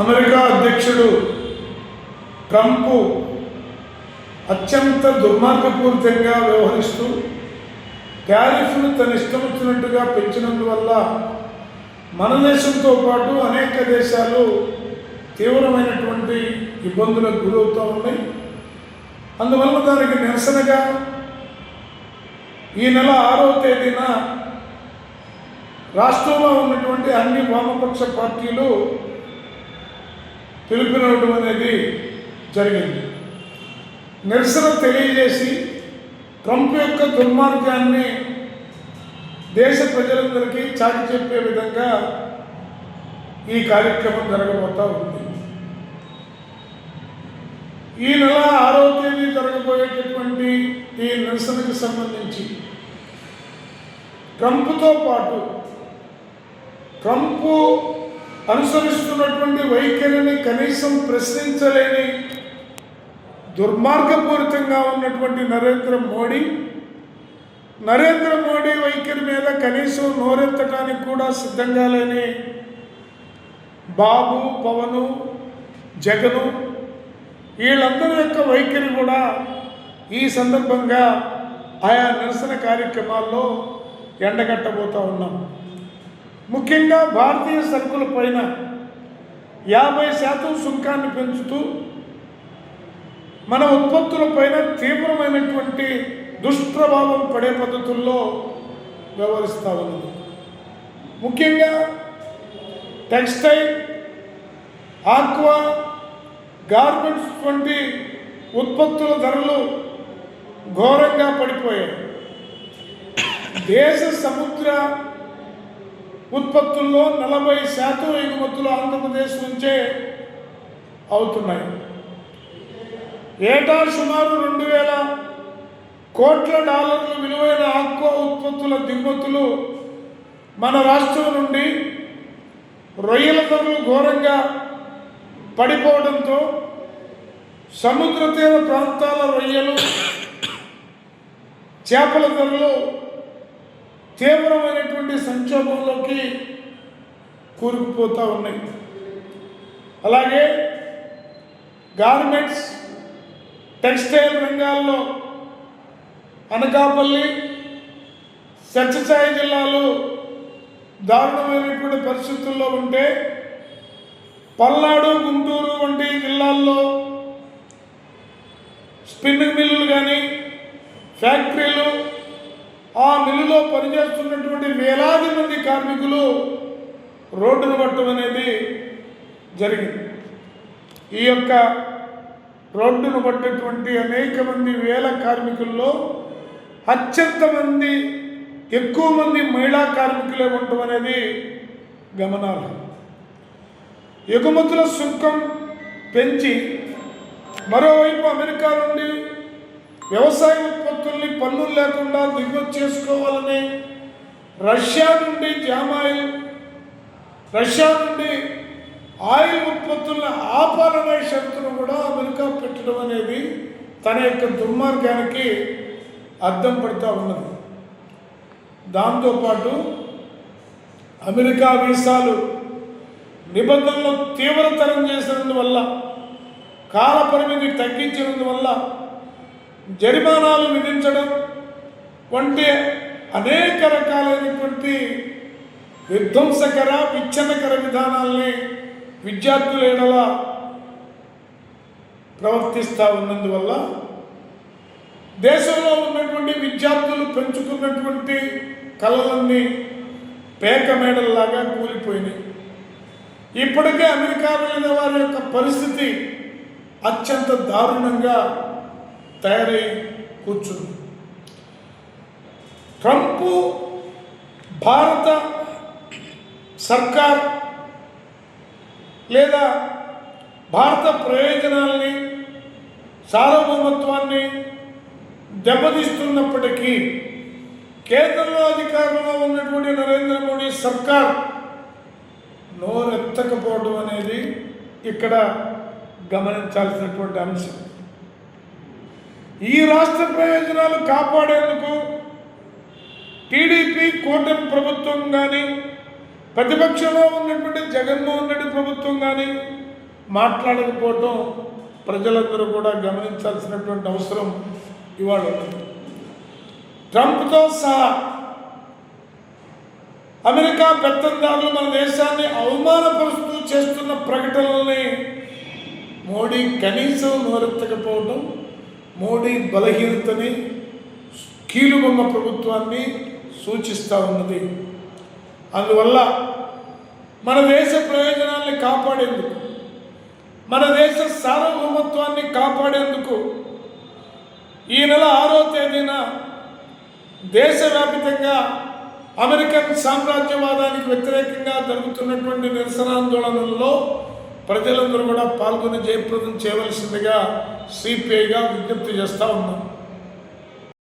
America అధ్యక్షుడు Trump అత్యంత దుర్మార్గపూరితంగా వ్యవహరిస్తూ ట్యారిఫ్ను తన ఇష్టం వచ్చినట్టుగా పెంచినందువల్ల మన దేశంతో పాటు అనేక దేశాలు తీవ్రమైనటువంటి ఇబ్బందులకు గురవుతూ ఉన్నాయి. అందువల్ల దానికి నిరసనగా ఈ నెల ఆరో తేదీన రాష్ట్రంలో ఉన్నటువంటి అన్ని వామపక్ష పార్టీలు పిలుపునివ్వడం అనేది జరిగింది. నిరసన తెలియజేసి ట్రంప్ యొక్క దుర్మార్గాన్ని దేశ ప్రజలందరికీ చాటి చెప్పే విధంగా ఈ కార్యక్రమం జరగబోతా ఉంది. ఈ నెల ఆరో తేదీ జరగబోయేటటువంటి ఈ నిరసనకు సంబంధించి ట్రంప్తో పాటు ట్రంప్ అనుసరిస్తున్నటువంటి వైఖరిని కనీసం ప్రశ్నించలేని దుర్మార్గపూరితంగా ఉన్నటువంటి నరేంద్ర మోడీ నరేంద్ర మోడీ వైఖరి మీద కనీసం నోరెత్తడానికి కూడా సిద్ధంగా లేని బాబు పవను జగను వీళ్ళందరి యొక్క వైఖరి కూడా ఈ సందర్భంగా ఆయా నిరసన కార్యక్రమాల్లో ఎండగట్టబోతూ ఉన్నాం. ముఖ్యంగా భారతీయ సరుకుల పైన యాభై శాతం సుంకాన్ని పెంచుతూ మన ఉత్పత్తుల పైన తీవ్రమైనటువంటి దుష్ప్రభావం పడే పద్ధతుల్లో వ్యవహరిస్తూ ఉన్నది. ముఖ్యంగా టెక్స్టైల్ ఆక్వా గార్మెంట్స్ వంటి ఉత్పత్తుల ధరలు ఘోరంగా పడిపోయాయి. దేశ సముద్ర ఉత్పత్తుల్లో నలభై శాతం ఎగుమతులు ఆంధ్రప్రదేశ్ నుంచే అవుతున్నాయి. ఏటా సుమారు రెండు వేల కోట్ల డాలర్ల విలువైన ఆక్వా ఉత్పత్తుల దిగుమతులు మన రాష్ట్రం నుండి రొయ్యల ధరలు ఘోరంగా పడిపోవడంతో సముద్ర తీర ప్రాంతాల రొయ్యలు చేపల ధరలు తీవ్రమైనటువంటి సంక్షోభంలోకి కూరుకుపోతూ ఉన్నాయి. అలాగే గార్మెంట్స్ టెక్స్టైల్ రంగాల్లో అనకాపల్లి సత్యసాయి జిల్లాలు దారుణమైనటువంటి పరిస్థితుల్లో ఉంటే పల్నాడు గుంటూరు వంటి జిల్లాల్లో స్పిన్నింగ్ మిల్లులు కానీ ఫ్యాక్టరీలు ఆ మిల్లులో పనిచేస్తున్నటువంటి వేలాది మంది కార్మికులు రోడ్డును పట్టడం అనేది జరిగింది. ఈ యొక్క రోడ్డును పట్టేటువంటి అనేక మంది వేల కార్మికుల్లో అత్యంత మంది ఎక్కువ మంది మహిళా కార్మికులే ఉండటం అనేది గమనార్హం. ఎగుమతుల సుంకం పెంచి మరోవైపు అమెరికా నుండి వ్యవసాయ ఉత్పత్తుల్ని పన్నులు లేకుండా దిగుమతి చేసుకోవాలని రష్యా నుండి జామాయిల్ రష్యా నుండి ఆయిల్ ఉత్పత్తులను ఆపాలనే షరతును కూడా అమెరికా పెట్టడం అనేది తన యొక్క దుర్మార్గానికి అద్దం పడుతూ ఉన్నది. దాంతోపాటు అమెరికా వీసాలు నిబంధనలు తీవ్రతరం చేసినందువల్ల కాల పరిమితి తగ్గించినందువల్ల జరిమానాలు విధించడం వంటి అనేక రకాలైనటువంటి విధ్వంసకర విచ్ఛిన్నకర విధానాల్ని విద్యార్థుల ఎడల ప్రవర్తిస్తూ ఉన్నందువల్ల దేశంలో ఉన్నటువంటి విద్యార్థులు పెంచుకున్నటువంటి కళలన్నీ పేక మేడల్లాగా కూలిపోయినాయి. ఇప్పటికే అమెరికా వెళ్ళిన వారి యొక్క పరిస్థితి అత్యంత దారుణంగా తయారై కూర్చుంది. ట్రంప్ భారత సర్కార్ లేదా భారత ప్రయోజనాల్ని సార్వభౌమత్వాన్ని దెబ్బతీస్తున్నప్పటికీ కేంద్రంలో అధికారంలో ఉన్నటువంటి నరేంద్ర మోడీ సర్కార్ నోరెత్తకపోవడం అనేది ఇక్కడ గమనించాల్సినటువంటి అంశం. ఈ రాష్ట్ర ప్రయోజనాలు కాపాడేందుకు టీడీపీ కూటమి ప్రభుత్వం కానీ ప్రతిపక్షంలో ఉన్నటువంటి జగన్మోహన్ రెడ్డి ప్రభుత్వం కానీ మాట్లాడకపోవటం ప్రజలందరూ కూడా గమనించాల్సినటువంటి అవసరం ఇవాళ ఉంది. ట్రంప్తో సహా అమెరికా పెత్తందారులు మన దేశాన్ని అవమానపరుస్తూ చేస్తున్న ప్రకటనల్ని మోడీ కనీసం నోరెత్తకపోవడం మోడీ బలహీనతని కీలుబొమ్మ ప్రభుత్వాన్ని సూచిస్తూ ఉన్నది. అందువల్ల మన దేశ ప్రయోజనాల్ని కాపాడేందుకు మన దేశ సార్వభౌమత్వాన్ని కాపాడేందుకు ఈ నెల ఆరో తేదీన దేశవ్యాపితంగా అమెరికన్ సామ్రాజ్యవాదానికి వ్యతిరేకంగా జరుగుతున్నటువంటి నిరసనాందోళనల్లో ప్రజలందరూ కూడా పాల్గొని జయప్రదం చేయవలసిందిగా సిపిఐగా విజ్ఞప్తి చేస్తూ ఉన్నాం.